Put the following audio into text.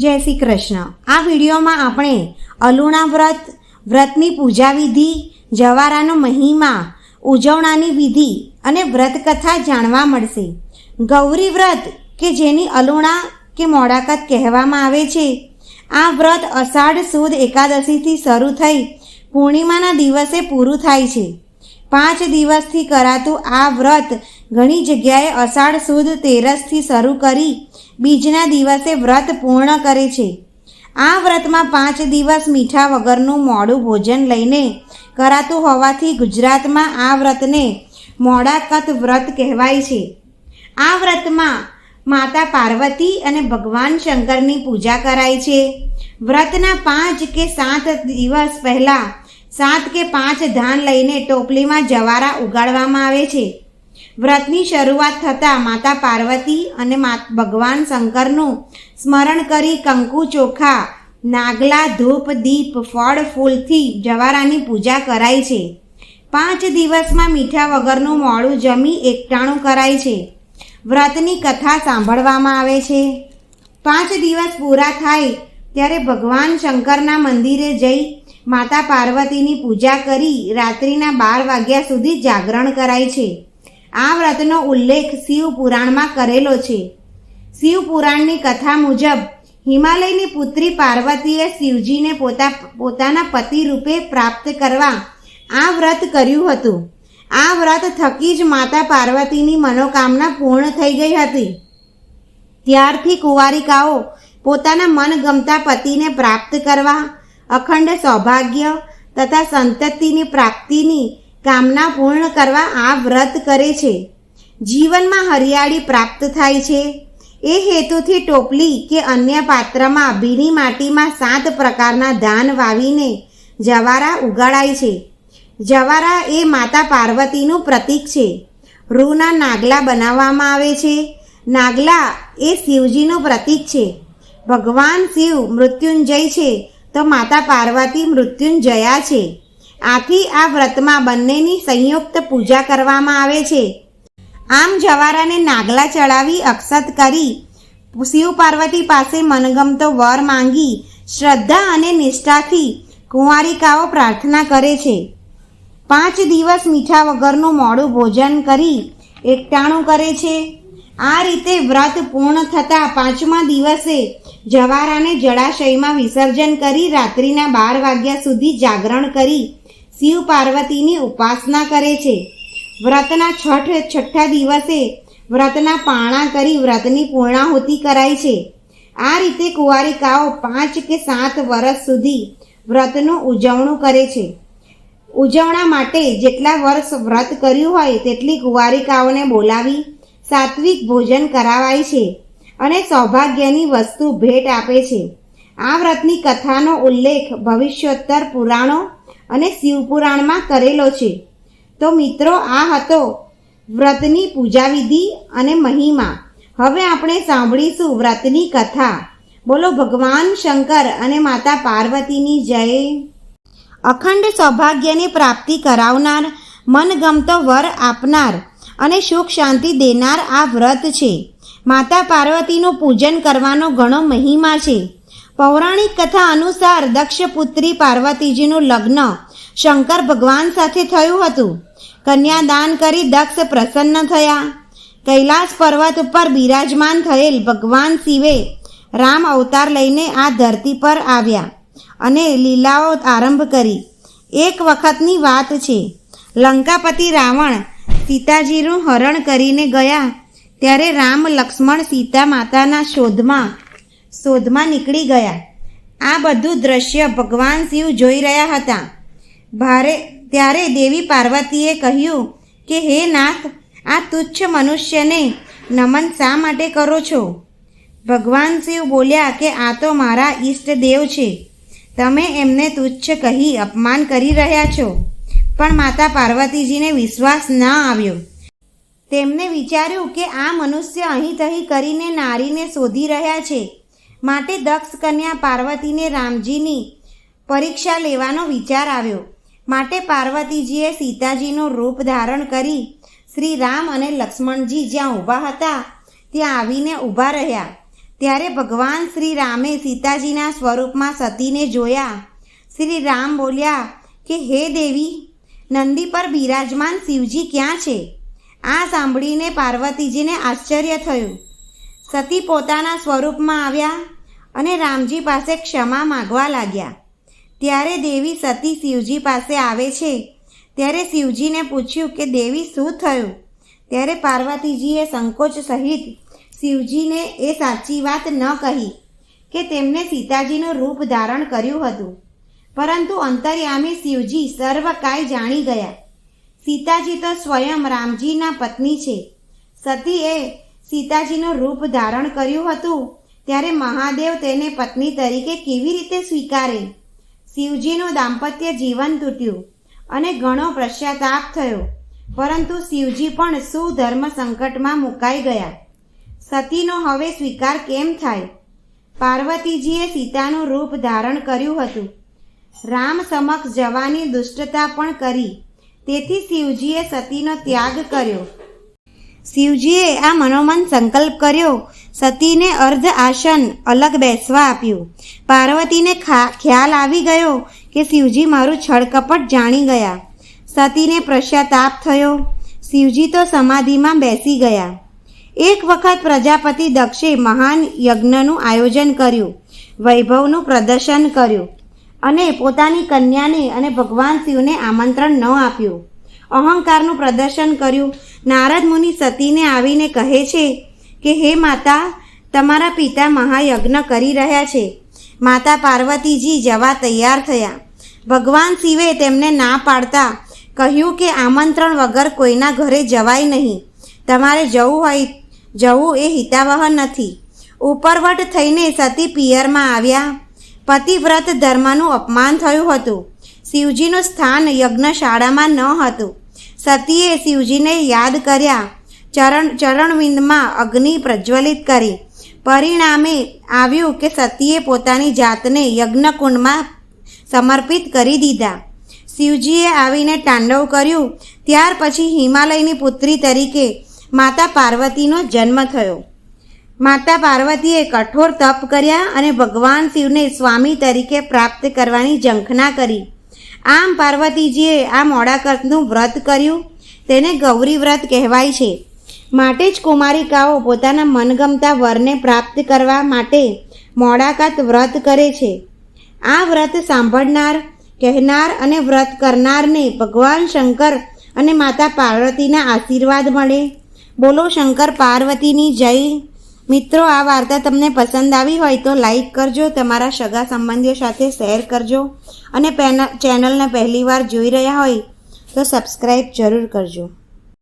જય શ્રી કૃષ્ણ. આ વિડીયોમાં આપણે અલુણા વ્રત, વ્રતની પૂજા વિધિ જવારાનો મહિમા, ઉજવણાની વિધિ અને વ્રત કથા જાણવા મળશે. ગૌરી વ્રત કે જેની અલુણા કે મોડાકત કહેવામાં આવે છે, આ વ્રત અષાઢ સુદ એકાદશીથી શરૂ થઈ પૂર્ણિમાના દિવસે પૂરું થાય છે. પાંચ દિવસથી કરાતું આ વ્રત ઘણી જગ્યાએ અષાઢ સુદ તેરસથી શરૂ કરી બીજના દિવસે વ્રત પૂર્ણ કરે છે. આ વ્રતમાં પાંચ દિવસ મીઠા વગરનું મોડું ભોજન લઈને કરાતું હોવાથી ગુજરાતમાં આ વ્રતને મોડાકત વ્રત કહેવાય છે. આ વ્રતમાં માતા પાર્વતી અને ભગવાન શંકરની પૂજા કરાય છે. વ્રતના પાંચ કે સાત દિવસ પહેલાં સાત કે પાંચ ધાન લઈને ટોપલીમાં જવારા ઉગાડવામાં આવે છે. વ્રતની શરૂઆત થતાં માતા પાર્વતી અને ભગવાન શંકરનું સ્મરણ કરી કંકુ ચોખા, નાગલા ધૂપ, દીપ, ફળ, ફૂલથી જવારાની પૂજા કરાય છે. પાંચ દિવસમાં મીઠા વગરનું મોડું જમી એકટાણું કરાય છે. વ્રતની કથા સાંભળવામાં આવે છે. પાંચ દિવસ પૂરા થાય ત્યારે ભગવાન શંકરના મંદિરે જઈ માતા પાર્વતીની પૂજા કરી રાત્રિના બાર વાગ્યા સુધી જાગરણ કરાય છે. આ વ્રતનો ઉલ્લેખ શિવ પુરાણમાં કરેલો છે. શિવ પુરાણની કથા મુજબ, હિમાલયની પુત્રી પાર્વતીએ શિવજીને પોતા, પોતાના પતિ રૂપે પ્રાપ્ત કરવા આ વ્રત કર્યું હતું. આ વ્રત થકી જ માતા પાર્વતીની મનોકામના પૂર્ણ થઈ ગઈ હતી. ત્યારથી કુંવારિકાઓ પોતાના મનગમતા પતિને પ્રાપ્ત કરવા અખંડ સૌભાગ્ય તથા સંતતિની પ્રાપ્તિની કામના પૂર્ણ કરવા આ વ્રત કરે છે. જીવનમાં હરિયાળી પ્રાપ્ત થાય છે. એ હેતુથી ટોપલી કે અન્ય પાત્રમાં ભીની માટીમાં સાત પ્રકારના ધાન વાવીને જવારા ઉગાડાય છે. જવારા એ માતા પાર્વતીનું પ્રતીક છે. રૂના નાગલા બનાવવામાં આવે છે. નાગલા એ શિવજીનું પ્રતીક છે. ભગવાન શિવ મૃત્યુંજય છે. તો માતા પાર્વતી મૃત્યુંજયા છે. આથી આ વ્રતમાં બંનેની સંયુક્ત પૂજા કરવામાં આવે છે. આમ જવારાને નાગલા ચડાવી અક્ષત કરી શિવ પાર્વતી પાસે મનગમતો વર માંગી શ્રદ્ધા અને નિષ્ઠાથી કુંવારિકાઓ પ્રાર્થના કરે છે. પાંચ દિવસ મીઠા વગરનું મોડું ભોજન કરી એકટાણું કરે છે. આ રીતે વ્રત પૂર્ણ થતાં પાંચમા દિવસે જવારાને જળાશયમાં વિસર્જન કરી રાત્રિના બાર વાગ્યા સુધી જાગરણ કરી શિવ પાર્વતીની ઉપાસના કરે છે. વ્રતના છઠ છઠ્ઠા દિવસે વ્રતના પાણા કરી વ્રતની પૂર્ણાહુતિ કરાય છે. આ રીતે કુંવારિકાઓ પાંચ કે સાત વર્ષ સુધી વ્રતનું ઉજવણું કરે છે. ઉજવણા માટે જેટલા વર્ષ વ્રત કર્યું હોય તેટલી કુંવારિકાઓને બોલાવી સાત્વિક ભોજન કરાવાય છે અને સૌભાગ્યની વસ્તુ ભેટ આપે છે. આ વ્રતની કથાનો ઉલ્લેખ ભવિષ્યોત્તર પુરાણો અને શિવપુરાણમાં કરેલો છે. તો મિત્રો, આ હતો વ્રતની પૂજાવિધિ અને મહિમા. હવે આપણે સાંભળીશું વ્રતની કથા. બોલો, ભગવાન શંકર અને માતા પાર્વતીની જય. અખંડ સૌભાગ્યની પ્રાપ્તિ કરાવનાર, મનગમતો વર આપનાર અને સુખ શાંતિ દેનાર આ વ્રત છે. માતા પાર્વતીનું પૂજન કરવાનો ઘણો મહિમા છે. પૌરાણિક કથા અનુસાર દક્ષપુત્રી પાર્વતીજીનું લગ્ન શંકર ભગવાન સાથે થયું હતું. કન્યાદાન કરી દક્ષ પ્રસન્ન થયા. કૈલાસ પર્વત ઉપર બિરાજમાન થયેલ ભગવાન શિવે રામ અવતાર લઈને આ ધરતી પર આવ્યા અને લીલાઓ આરંભ કરી. એક વખતની વાત છે. લંકાપતિ રાવણ સીતાજીનું હરણ કરીને ગયા ત્યારે રામ લક્ષ્મણ સીતા માતાના શોધમાં શોધમાં નીકળી ગયા. આ બધું દ્રશ્ય ભગવાન શિવ જોઈ રહ્યા હતા. ભારે, ત્યારે દેવી પાર્વતીએ કહ્યું કે, હે નાથ, આ તુચ્છ મનુષ્યને નમન શા માટે કરો છો? ભગવાન શિવ બોલ્યા કે, આ તો મારા ઈષ્ટદેવ છે. તમે એમને તુચ્છ કહી અપમાન કરી રહ્યા છો. પણ માતા પાર્વતીજીને વિશ્વાસ ના આવ્યો. તેમને વિચાર્યું કે આ મનુષ્ય અહીં તહીં કરીને નારીને શોધી રહ્યા છે. માટે દક્ષ કન્યા પાર્વતીને રામજીની પરીક્ષા લેવાનો વિચાર આવ્યો. માટે પાર્વતીજીએ સીતાજીનું રૂપ ધારણ કરી શ્રી રામ અને લક્ષ્મણજી જ્યાં ઊભા હતા, ત્યાં આવીને ઊભા રહ્યા. ત્યારે ભગવાન શ્રી રામે સીતાજીના સ્વરૂપમાં સતીને જોયા. શ્રી રામ બોલ્યા કે, હે દેવી નંદી પર બિરાજમાન શિવજી ક્યાં છે? આ સાંભળીને પાર્વતીજીને આશ્ચર્ય થયું. સતી પોતાના સ્વરૂપમાં આવ્યા અને રામજી પાસે ક્ષમા માગવા લાગ્યા. ત્યારે દેવી સતી શિવજી પાસે આવે છે. ત્યારે શિવજીને પૂછ્યું કે, દેવી, શું થયું? ત્યારે પાર્વતીજીએ સંકોચ સહિત શિવજીને એ સાચી વાત ન કહી કે, તેમને સીતાજીનું રૂપ ધારણ કર્યું હતું. પરંતુ અંતર્યામી શિવજી સર્વ કાંઈ જાણી ગયા. સીતાજી તો સ્વયં રામજીના પત્ની છે. સતીએ સીતાજીનું રૂપ ધારણ કર્યું હતું, ત્યારે મહાદેવ તેને પત્ની તરીકે કેવી રીતે સ્વીકારે? શિવજીનું દાંપત્ય જીવન તૂટ્યું અને ઘણો પશ્ચાતાપ થયો, પરંતુ શિવજી પણ સુધર્મ સંકટમાં મુકાઈ ગયા. સતીનો હવે સ્વીકાર કેમ થાય? પાર્વતીજીએ સીતાનું રૂપ ધારણ કર્યું હતું. રામ સમક્ષ જવાની દુષ્ટતા પણ કરી. તેથી શિવજીએ સતીનો ત્યાગ કર્યો. શિવજીએ આ મનોમન સંકલ્પ કર્યો. સતીને અર્ધ આસન અલગ બેસવા આપ્યું. પાર્વતીને ખ્યાલ આવી ગયો કે શિવજી મારું છળકપટ જાણી ગયા. સતીને પશ્ચાતાપ થયો. શિવજી તો સમાધિમાં બેસી ગયા. એક વખત પ્રજાપતિ દક્ષે મહાન યજ્ઞનું આયોજન કર્યું. વૈભવનું પ્રદર્શન કર્યું. અને પોતાની કન્યાને અને ભગવાન શિવને આમંત્રણ ન આપ્યું. અહંકારનું પ્રદર્શન કર્યું. નારદ મુનિ સતીને આવીને કહે છે કે, હે માતા, તમારા પિતા મહાયજ્ઞ કરી રહ્યા છે. માતા પાર્વતીજી જવા તૈયાર થયા. ભગવાન શિવે તેમને ના પાડતા કહ્યું કે, આમંત્રણ વગર કોઈના ઘરે જવાય નહીં. તમારે જવું હોય, જવું એ હિતાવહ નથી. ઉપરવટ થઈને સતી પિયરમાં આવ્યા. પતિવ્રત ધર્મનું અપમાન થયું હતું. શિવજીનું સ્થાન યજ્ઞશાળામાં ન હતું. સતીએ શિવજીને યાદ કર્યા. ચરણ, ચરણવિંદમાં અગ્નિ પ્રજ્વલિત કરી. પરિણામે આવ્યું કે સતીએ પોતાની જાતને યજ્ઞકુંડમાં સમર્પિત કરી દીધા. શિવજીએ આવીને તાંડવ કર્યું. ત્યાર પછી હિમાલયની પુત્રી તરીકે માતા પાર્વતીનો જન્મ થયો. માતા પાર્વતીએ કઠોર તપ કર્યા અને ભગવાન શિવને સ્વામી તરીકે પ્રાપ્ત કરવાની ઝંખના કરી. આમ પાર્વતીજીએ આ મોડાકતનું વ્રત કર્યું. તેને ગૌરી વ્રત કહેવાય છે. માટે જ કુમારિકાઓ પોતાના મનગમતા વરને પ્રાપ્ત કરવા માટે મોડાકત વ્રત કરે છે. આ વ્રત સાંભળનાર, કહેનાર અને વ્રત કરનારને ભગવાન શંકર અને માતા પાર્વતીના આશીર્વાદ મળે. બોલો શંકર પાર્વતીની જય. મિત્રો, આ વાર્તા તમને પસંદ આવી હોય તો લાઈક કરજો, તમારા સગા સંબંધીઓ સાથે શેર કરજો અને પેનલ ચેનલને પહેલીવાર જોઈ રહ્યા હોય તો સબસ્ક્રાઈબ જરૂર કરજો.